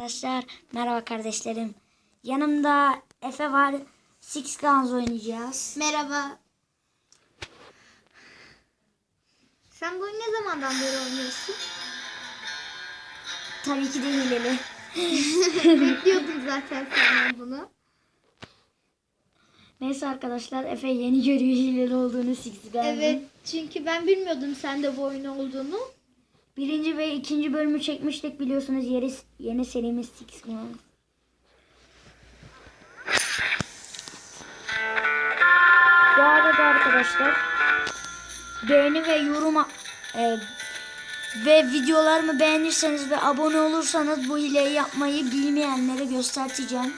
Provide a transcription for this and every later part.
Arkadaşlar merhaba kardeşlerim. Yanımda Efe var. Six Guns oynayacağız. Merhaba. Sen bu oyunu ne zamandan beri oynuyorsun? Tabii ki de hileli. Bekliyordum zaten senden bunu. Neyse arkadaşlar Efe yeni görüyor hileli olduğunu Six Guns'ın. Evet çünkü ben bilmiyordum sende bu oyun olduğunu. Birinci ve ikinci bölümü çekmiştik biliyorsunuz yeni, yeni serimiz Six Guns. Bu arada arkadaşlar beğeni ve yorum e, ve videolarımı beğenirseniz ve abone olursanız bu hileyi yapmayı bilmeyenlere göstereceğim.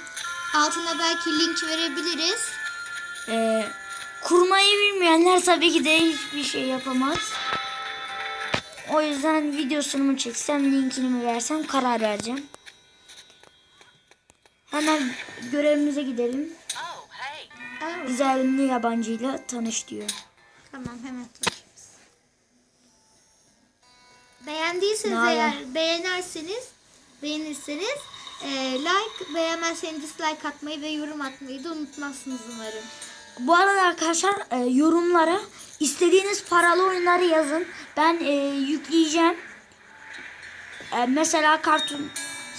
Altına belki link verebiliriz. E, kurmayı bilmeyenler tabii ki de hiçbir şey yapamaz. O yüzden videosunu mu çeksem linkini mi versem karar vereceğim. Hemen görevimize gidelim. Aa, Güzel ünlü yabancıyla tanış diyor. tamam hemen tanışırız. Beğendiyseniz Ne eğer haber? beğenirseniz beğenirseniz e, like beğenmezseniz dislike atmayı ve yorum atmayı da unutmazsınız umarım. Bu arada arkadaşlar e, yorumlara istediğiniz paralı oyunları yazın. Ben e, yükleyeceğim. E, mesela kartun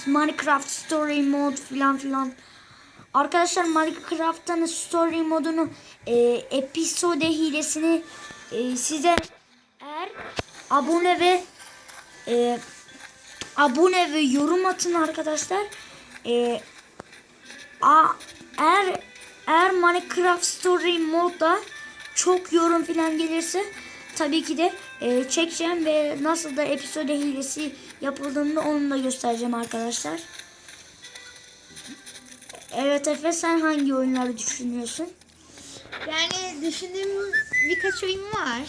Minecraft Story Mode filan filan. Arkadaşlar Minecraft'ın Story modunu e, episode hilesini e, size eğer abone ve e, abone ve yorum atın arkadaşlar. E, A, eğer eğer Minecraft Story modda çok yorum falan gelirse tabii ki de e, çekeceğim ve nasıl da episode hilesi yapıldığını onu da göstereceğim arkadaşlar. Evet Efe sen hangi oyunları düşünüyorsun? Yani düşündüğüm birkaç oyun var.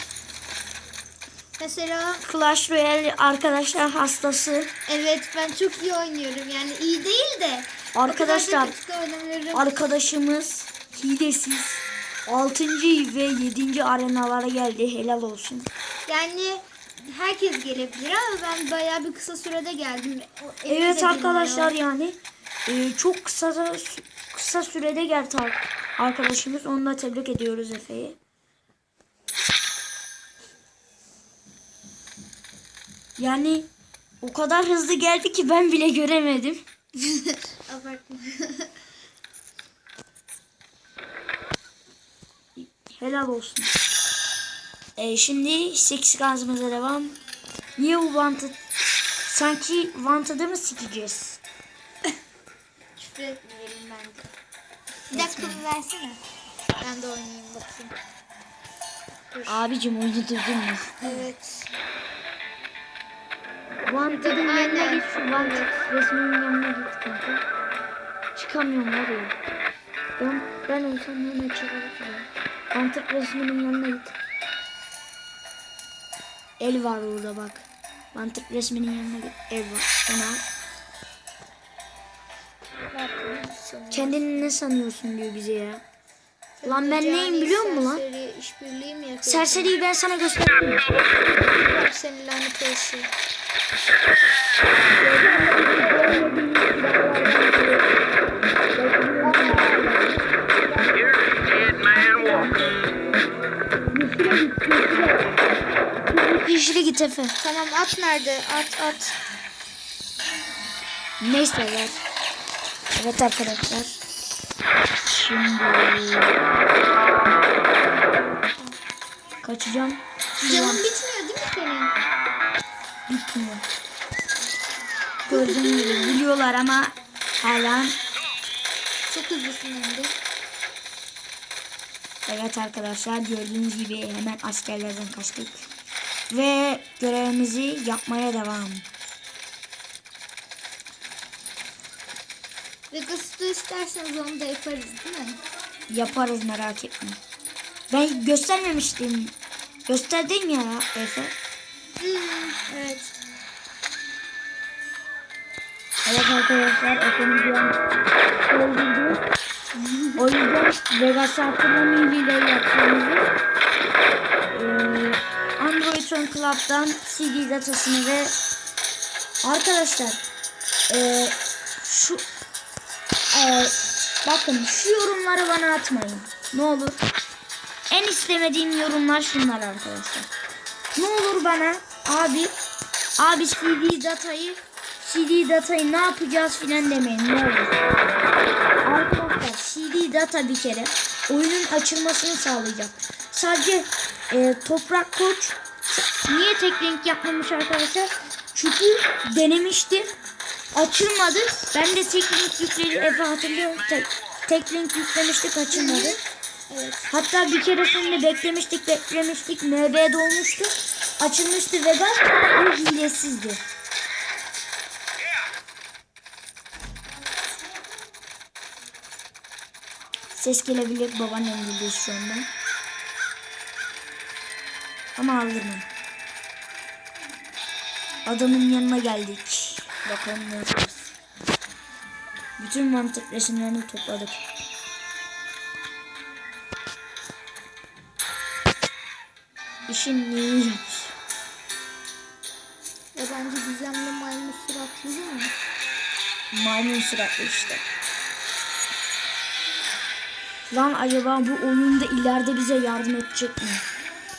Mesela Clash Royale arkadaşlar hastası. evet ben çok iyi oynuyorum. Yani iyi değil de. Arkadaşlar arkadaşımız hilesiz 6. ve 7. arenalara geldi. Helal olsun. Yani herkes gelebilir ama ben bayağı bir kısa sürede geldim. O Evet arkadaşlar yani e, çok kısa kısa sürede geldi ar- arkadaşımız. Onu da tebrik ediyoruz Efe'yi. Yani o kadar hızlı geldi ki ben bile göremedim. Abartma. Helal olsun. E, şimdi Six Guns'ımıza devam. Niye bu Wanted? Sanki Wanted'ı mı sikeceğiz? Küfür etmeyelim bence. Bir dakika bir versene. Ben de oynayayım bakayım. Abicim oyunu durdun mu? Evet. Wanted'ın yanına git şu Wanted resminin yanına git kanka. Çıkamıyorum var ya. Ben, ben olsam hemen çıkarım. Wanted resminin yanına git. El var orada bak. Wanted resminin yanına git. El var. Onu al. Kendini ne sanıyorsun diyor bize ya. Lan ben neyim biliyor musun lan? Serseriyi ben sana göstereyim? Bak senin lanet olsun. Yeşile git Efe. Tamam at nerede? At at. Neyse ver. Evet arkadaşlar. Şimdi kaçacağım. Canın bitmiyor değil mi senin? Bitmiyor. Gördüğün gibi biliyorlar ama hala Çok hızlısın hem de. evet arkadaşlar gördüğünüz gibi hemen askerlerden kaçtık. Ve görevimizi yapmaya devam. Vegas'ı isterseniz onu da yaparız değil mi? Yaparız merak etme. Ben göstermemiştim. Gösterdim ya Efe. Evet. Evet arkadaşlar an öldürdü. O yüzden Vegas hakkında hile yaptığımızı Android Phone Club'dan CD datasını ve arkadaşlar eee şu e, bakın şu yorumları bana atmayın. Ne olur. En istemediğim yorumlar şunlar arkadaşlar. Ne olur bana abi abi CD datayı CD datayı ne yapacağız filan demeyin ne olur. Arkadaşlar CD data bir kere oyunun açılmasını sağlayacak. Sadece e, Toprak Koç niye tek link yapmamış arkadaşlar? Çünkü denemişti. Açılmadı. Ben de tek link yükledi. Efe hatırlıyorum. Tek, tek link yüklemiştik açılmadı. Evet. Hatta bir keresinde beklemiştik beklemiştik. MB dolmuştu. Açılmıştı Vegas. Bu hilesizdi. Ses gelebilir babaannem geliyor şu anda. Ama aldırmayın. Adamın yanına geldik. Bakalım ne yapacağız. Bütün mantık resimlerini topladık. İşin niyet. Ya bence gizemli maymun suratlı değil mi? Maymun suratlı işte. Lan acaba bu oyunda ileride bize yardım edecek mi?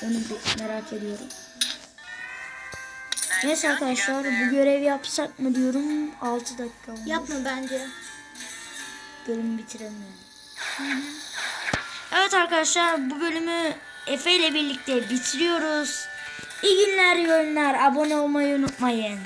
Onu bir merak ediyorum. Neyse arkadaşlar bu görevi yapsak mı diyorum. 6 dakika olmuş. Yapma bence. Bölümü bitiremiyorum. Evet arkadaşlar bu bölümü Efe ile birlikte bitiriyoruz. İyi günler, iyi. Abone olmayı unutmayın.